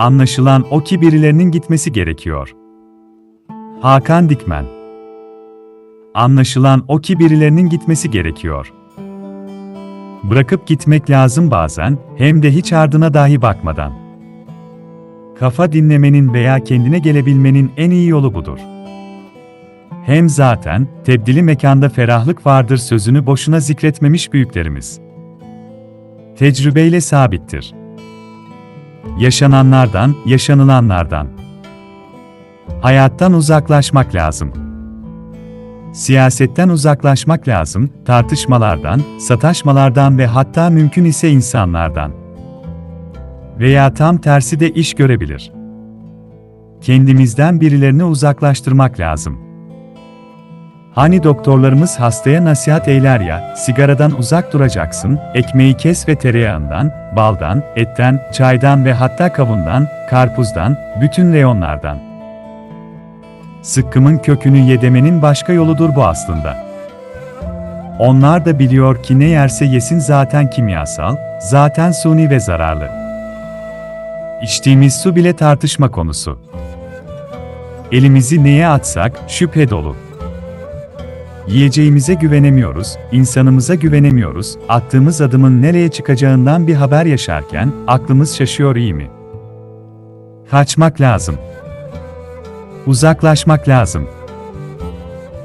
Anlaşılan o ki birilerinin gitmesi gerekiyor. Hakan Dikmen Anlaşılan o ki birilerinin gitmesi gerekiyor. Bırakıp gitmek lazım bazen, hem de hiç ardına dahi bakmadan. Kafa dinlemenin veya kendine gelebilmenin en iyi yolu budur. Hem zaten, tebdili mekanda ferahlık vardır sözünü boşuna zikretmemiş büyüklerimiz. Tecrübeyle sabittir. Yaşananlardan, yaşanılanlardan. Hayattan uzaklaşmak lazım. Siyasetten uzaklaşmak lazım, tartışmalardan, sataşmalardan ve hatta mümkün ise insanlardan. Veya tam tersi de iş görebilir. Kendimizden birilerini uzaklaştırmak lazım. Hani doktorlarımız hastaya nasihat eyler ya, sigaradan uzak duracaksın, ekmeği kes ve tereyağından, baldan, etten, çaydan ve hatta kavundan, karpuzdan, bütün reyonlardan. Sıkkımın kökünü yedemenin başka yoludur bu aslında. Onlar da biliyor ki ne yerse yesin zaten kimyasal, zaten suni ve zararlı. İçtiğimiz su bile tartışma konusu. Elimizi neye atsak şüphe dolu. Yiyeceğimize güvenemiyoruz, insanımıza güvenemiyoruz, attığımız adımın nereye çıkacağından bir haber yaşarken aklımız şaşıyor iyi mi? Kaçmak lazım. Uzaklaşmak lazım.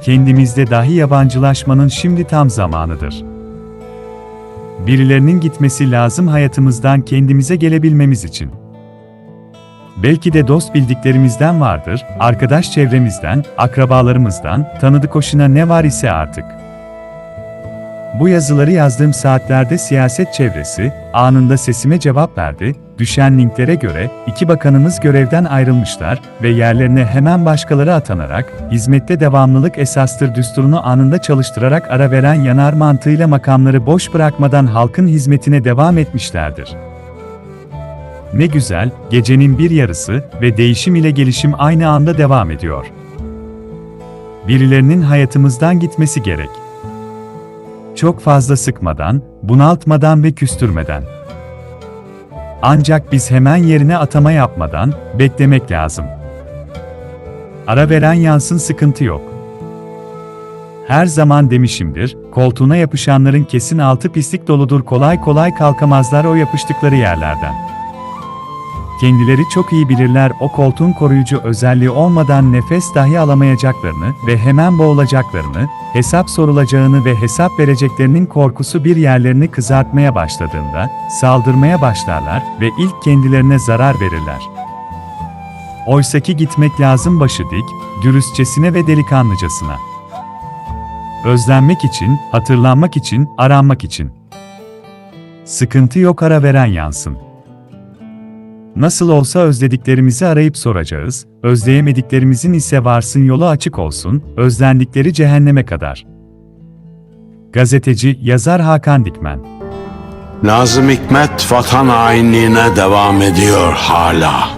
Kendimizde dahi yabancılaşmanın şimdi tam zamanıdır. Birilerinin gitmesi lazım hayatımızdan kendimize gelebilmemiz için. Belki de dost bildiklerimizden vardır, arkadaş çevremizden, akrabalarımızdan, tanıdık hoşuna ne var ise artık. Bu yazıları yazdığım saatlerde siyaset çevresi, anında sesime cevap verdi, düşen linklere göre, iki bakanımız görevden ayrılmışlar ve yerlerine hemen başkaları atanarak, hizmette devamlılık esastır düsturunu anında çalıştırarak ara veren yanar mantığıyla makamları boş bırakmadan halkın hizmetine devam etmişlerdir. Ne güzel, gecenin bir yarısı ve değişim ile gelişim aynı anda devam ediyor. Birilerinin hayatımızdan gitmesi gerek. Çok fazla sıkmadan, bunaltmadan ve küstürmeden. Ancak biz hemen yerine atama yapmadan, beklemek lazım. Ara veren yansın sıkıntı yok. Her zaman demişimdir, koltuğuna yapışanların kesin altı pislik doludur kolay kolay kalkamazlar o yapıştıkları yerlerden. Kendileri çok iyi bilirler o koltuğun koruyucu özelliği olmadan nefes dahi alamayacaklarını ve hemen boğulacaklarını, hesap sorulacağını ve hesap vereceklerinin korkusu bir yerlerini kızartmaya başladığında, saldırmaya başlarlar ve ilk kendilerine zarar verirler. Oysaki gitmek lazım başı dik, dürüstçesine ve delikanlıcasına. Özlenmek için, hatırlanmak için, aranmak için. Sıkıntı yok ara veren yansın. Nasıl olsa özlediklerimizi arayıp soracağız, özleyemediklerimizin ise varsın yolu açık olsun, özlendikleri cehenneme kadar. Gazeteci, yazar Hakan Dikmen Nazım Hikmet vatan hainliğine devam ediyor hala.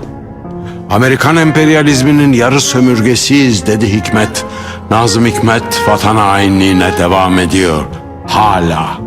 Amerikan emperyalizminin yarı sömürgesiyiz dedi Hikmet. Nazım Hikmet vatan hainliğine devam ediyor hala.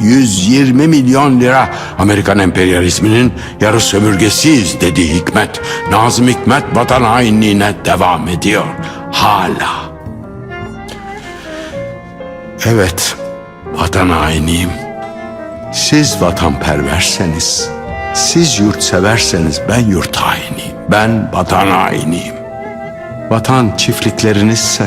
120 milyon lira Amerikan emperyalizminin yarı sömürgesiyiz dedi Hikmet. Nazım Hikmet vatan hainliğine devam ediyor. Hala. Evet, vatan hainiyim. Siz vatanperverseniz, siz yurtseverseniz ben yurt hainiyim. Ben vatan hainiyim. Vatan çiftliklerinizse,